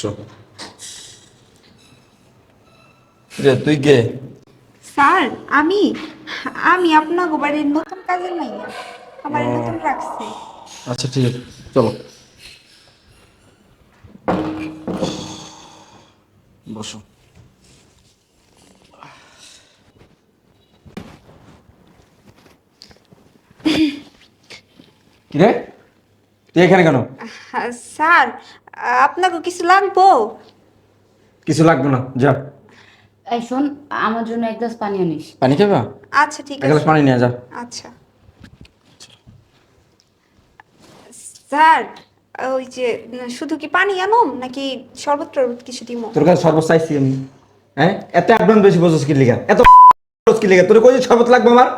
বসো রে তুই কে? স্যার আমি আমি আপনাকে বাড়ির নতুন কাজের মাইয়া আমার নতুন রাখছে। আচ্ছা ঠিক আছে চলো। বসো। কিরে তুই এখানে কেন? হ্যাঁ, স্যার আপনাকে কিছু লাগবো? কিছু লাগবে না যা। এই শোন আমার জন্য এক গ্লাস পানি আনিস পানি খাবা? আচ্ছা ঠিক এক গ্লাস পানি নিয়ে যা। আচ্ছা। স্যার ওই যে শুধু কি পানি আনুম নাকি শরবত টরবত কিছু দিমো? তোর কাছে সর্বত চাইছি আমি। হ্যাঁ? এত অ্যাডভান্স বেশি বোঝস কি লিগা? এত বোঝস কি লিগা? তোর কই শরবত লাগবে আমার?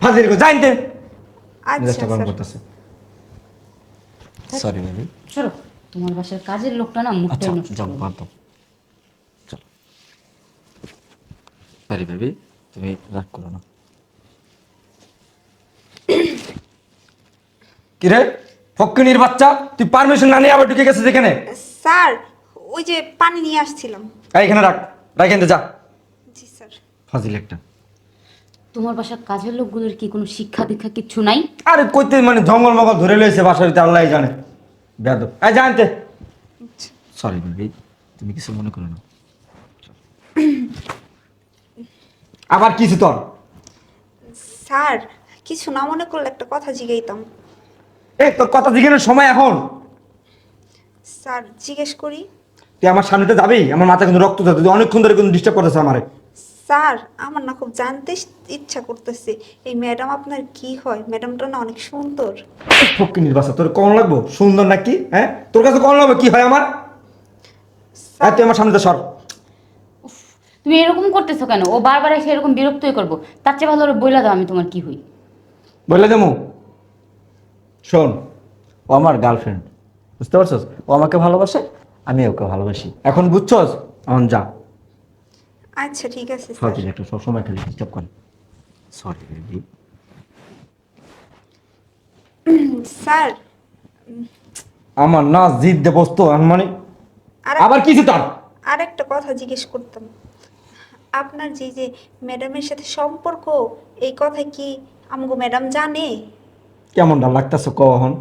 হাজির কর জানতে আচ্ছা স্যার। সরি বেবি চলো তোমার বাসার কাজের লোকটা না মুখটা আচ্ছা নষ্ট যাও বাদ দাও। চলো। সরি বেবি তুমি রাগ করো না। কিরে? ফক্কিনির বাচ্চা তুই পারমিশন না নিয়ে আবার ঢুকে গেছিস এখানে? স্যার ওই যে পানি নিয়ে আসছিলাম। এই, এখানে রাখ। রাখ এখানে যা। জি স্যার। ফাজিল একটা। তোমার বাসার কাজের লোকগুলোর কি কোনো শিক্ষা দীক্ষা কিচ্ছু নাই? আরে কইতে মানে জঙ্গল মঙ্গল ধরে লইছে বাসার ভিতরে আল্লাহ জানে। বেয়াদব। এই জানতে। সরি বেবি তুমি কিছু মনে করো না। আবার কিছু তোর স্যার কিছু না মনে করলে একটা কথা জিগাইতাম। এই তোর কথা জিজ্ঞানোর সময় এখন? স্যার জিজ্ঞেস করি। তুই আমার সামনেতে যাবি? আমার মাথা কিন্তু রক্ত যাচ্ছে তুই অনেকক্ষণ ধরে কিন্তু ডিস্টার্ব করতেছে আমারে। স্যার আমার না খুব জানতে ইচ্ছা করতেছে। এই ম্যাডাম আপনার কি হয়? ম্যাডামটা না অনেক সুন্দর। ফকিনির বাসা তোর কম লাগবো? সুন্দর নাকি? হ্যাঁ? তোর কাছে কম লাগবে? কি হয় আমার? এই, তুই আমার সামনেতে সর। তুমি এরকম করতেছো কেন? ও বারবার এসে এরকম বিরক্তই করব। তার চেয়ে ভালো বইলা দাও আমি তোমার কি হই? বলে দেবো? শোন ও আমার গার্লফ্রেন্ড বুঝতে পারছস? ও আমাকে ভালোবাসে আমি ওকে ভালোবাসি। এখন বুঝছস? এখন যা। আচ্ছা ঠিক আছে স্যার। ফাজিল একটু সবসময় খালি ডিস্টার্ব করে। সরি স্যার আমার না জিদ দে বস্তু মানে আর আবার কিছু তার আর একটা কথা জিজ্ঞেস করতাম। আপনার যে যে ম্যাডামের সাথে সম্পর্ক এই কথা কি আমগো ম্যাডাম জানে? কেমন কেমনটা লাগতেছে কখন?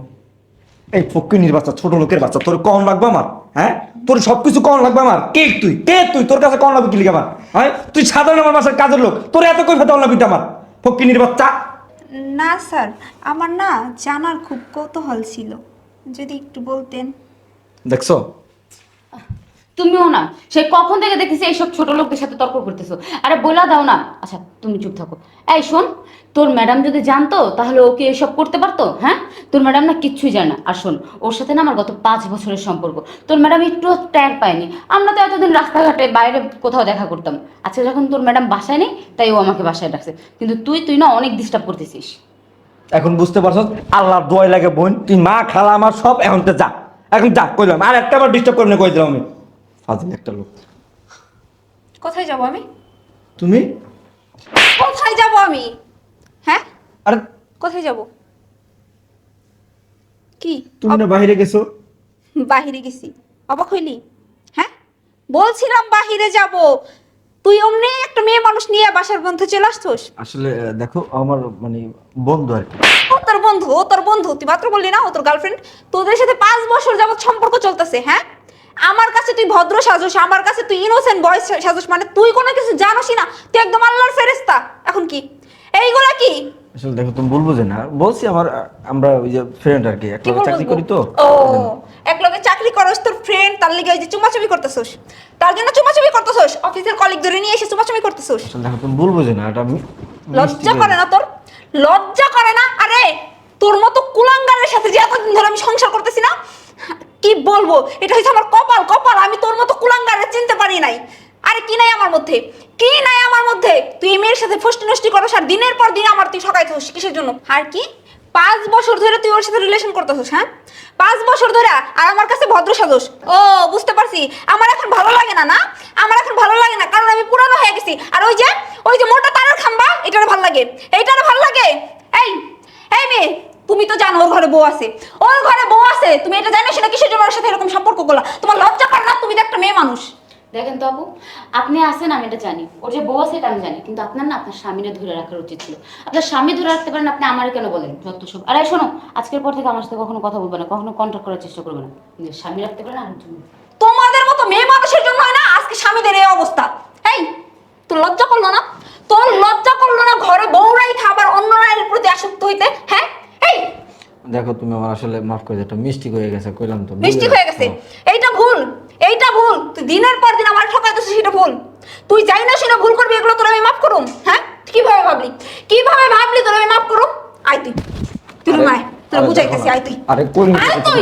এই ফকিনির বাচ্চা ছোট লোকের বাচ্চা তোর কখন লাগবে আমার? হ্যাঁ? তোর সবকিছু কম লাগবে আমার। কে তুই? কে তুই? তোর কাছে কম লাগবে কি লিখে আমার? হ্যাঁ? তুই সাধারণ আমার বাসার কাজের লোক। তোর এত কই ফেতে লাগবে আমার। ফকিনির বাচ্চা। না স্যার আমার না জানার খুব কৌতূহল ছিল। যদি একটু বলতেন। দেখছ? তুমিও না, সে কখন থেকে দেখেছি এইসব ছোট লোকদের সাথে তর্ক করতেছো? আরে বলা দাও না। আচ্ছা তুমি চুপ থাকো। এই শোন, তোর ম্যাডাম যদি জানতো, তাহলে ওকে এসব করতে পারতো? হ্যাঁ? তোর ম্যাডাম না কিচ্ছুই জানে আর শোন, ওর সাথে না আমার গত পাঁচ বছরের সম্পর্ক। তোর ম্যাডাম একটু ট্যার পায়নি। আমরা তো এতদিন রাস্তাঘাটে বাইরে কোথাও দেখা করতাম। আচ্ছা যখন তোর ম্যাডাম বাসায় নেই, তাই ও আমাকে বাসায় ডাকছে। কিন্তু তুই তুই না অনেক ডিস্টার্ব করতেছিস। এখন বুঝতে পারছ আল্লাহর দোয়াই লাগে বোন। তুই মা, খালা, আমার সব এখন তো যা। এখন যা কইলাম আর একটা বার ডিস্টার্ব করে কই দিলাম আমি? ফাজিল একটা লোক। কোথায় যাব আমি? তুমি? কোথায় যাব আমি? হ্যাঁ? আরে কোথায় যাব? কি? তুমি না বাইরে গেছো? বাহিরে গেছি। অবাক হইলি? হ্যাঁ? বলছিলাম বাহিরে যাব। তুই অমনি একটা মেয়ে মানুষ নিয়ে বাসার বন্ধু চলে আসছোস? আসলে দেখো আমার মানে বন্ধু আর কি। ও তোর বন্ধু ও তোর বন্ধু। তুই মাত্র বললি না ও তোর গার্লফ্রেন্ড তোদের সাথে পাঁচ বছর যাবত সম্পর্ক চলতেছে হ্যাঁ? আমার কাছে তুই ভদ্র সাজস আমার কাছে তুই ইনোসেন্ট বয়স সাজস মানে তুই কোনো কিছু জানোসই না। তুই একদম আল্লাহর ফেরেস্তা এখন কি? এইগুলা কি? আসলে দেখো তুমি বলব যে না। বলছি আমার আমরা ওই যে ফ্রেন্ড আর কি একটা চাকরি করি তো। ও এক লগে চাকরি করস তোর ফ্রেন্ড তার লিগে ওই যে চুমাচুমি করতেছস। তার জন্য চুমাচুমি করতেছস? অফিসের কলিগ ধরে নিয়ে এসে চুমাচুমি করতেছস। আসলে দেখো তুমি বলব যে না এটা লজ্জা করে না তোর? লজ্জা করে না? আরে তোর মতো কুলাঙ্গারের সাথে যে এতদিন ধরে আমি সংসার করতেছি না কি বলব? এটা হচ্ছে আমার কপাল কপাল। আমি তোর মতো কুলাঙ্গারে চিনতে পারি নাই। আরে কি নাই আমার মধ্যে? কি নাই আমার মধ্যে? তুই এই মেয়ের সাথে ফষ্টি নষ্টি করস আর দিনের পর দিন আমার তুই ঠকাইছিস কিসের জন্য? আর কি? পাঁচ বছর ধরে তুই ওর সাথে রিলেশন করতেছিস হ্যাঁ? পাঁচ বছর ধরে আর আমার কাছে ভদ্র সাজস। ও, বুঝতে পারছি। আমার এখন ভালো লাগে না না? আমার এখন ভালো লাগে না, কারণ আমি পুরানো হয়ে গেছি। আর ওই যে ওই যে মোটা তারের খাম্বা, এটার ভালো লাগে। এইটার ভালো লাগে? এই এই মেয়ে তুমি তো জানো ওর ঘরে বউ আছে। ওর ঘরে বউ আছে তুমি এটা জানো সেটা কিসের জন্য ওর সাথে এরকম সম্পর্ক করলা? তোমার লজ্জা করে না তুমি তো একটা মেয়ে মানুষ। দেখেন তো আপু আপনি আছেন আমি এটা জানি। ওর যে বউ আছে এটা আমি জানি কিন্তু আপনার না আপনার স্বামীরা ধরে রাখার উচিত ছিল। আপনার স্বামী ধরে রাখতে পারেন আপনি আমার কেন বলেন? যত সব আরে শোনো আজকের পর থেকে আমার সাথে কখনো কথা বলবে না কখনো কন্ট্যাক্ট করার চেষ্টা করবে না। স্বামী রাখতে পারেন আর জন্য তোমাদের মতো মেয়ে মানুষের জন্য হয় না আজকে স্বামীদের এই অবস্থা। এই তোর লজ্জা করল না? তোর লজ্জা করল না ঘরে বউরাই খাবার অন্য নারীর প্রতি আসক্ত হইতে? দেখো তুমি আমার আসলে মাফ করে একটা মিষ্টি হয়ে গেছে কইলাম তো মিষ্টি হয়ে গেছে। এইটা ভুল এইটা ভুল। তুই দিনের পর দিন আমার ঠকাই দিছিস সেটা ভুল। তুই যাই না সেটা ভুল করবি এগুলো তোর আমি মাফ করুম হ্যাঁ? কীভাবে ভাবলি? কীভাবে ভাবলি তোর আমি মাফ করুম? আয় তুই। তুই মায় তোর বুঝাইতেছি আয় তুই। আরে তুই!